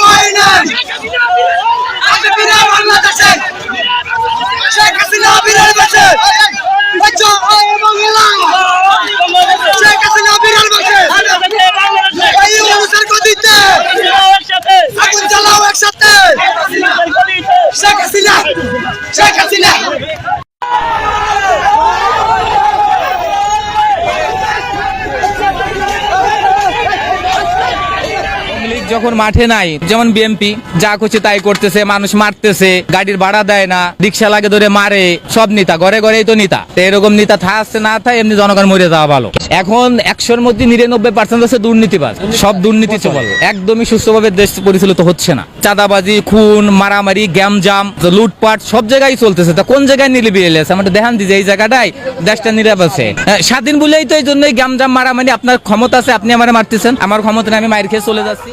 বই নাই আগে বিনা বাংলাদেশে শেখ হাসিনা বিরাল বেছে শেখ হাসিনা বিরাল বেছে এই মানুষের গদিতে। আগুন জ্বালাও একসাথে। শেখ হাসিনা। শেখ হাসিনা। যখন মাঠে নাই, যেমন বিএমপি যা করছে তাই করতেছে, মানুষ মারতেছে, গাড়ির ভাড়া দেয় না, রিক্সা লাগে ধরে মারে, সব নেতা, ঘরে ঘরেই তো নেতা। এরকম নেতা থাকছে না থাকে এমনি জনগণ মরে যাওয়া ভালো। এখন একশোর মধ্যে নিরানব্বই পার্সেন্ট আছে দুর্নীতিবাজ। সব দুর্নীতি চল। একদমই সুস্থভাবে দেশ পরিচালিত হচ্ছে না। চাঁদাবাজি, খুন, মারামারি গ্যামজাম লুটপাট, সব জায়গায় চলতেছে। তা কোন জায়গায় নিলিবিয়ে আছে? আমাদের দেখান দিছে এই জায়গাটাই দেশটা নিরাপ আছে। স্বাধীন বলেই তো এই জন্যই গ্যামজাম মারামারি, আপনার ক্ষমতা আছে, আপনি আমার মারতেছেন। আমার ক্ষমতা আমি মায়ের খেয়ে চলে যাচ্ছি।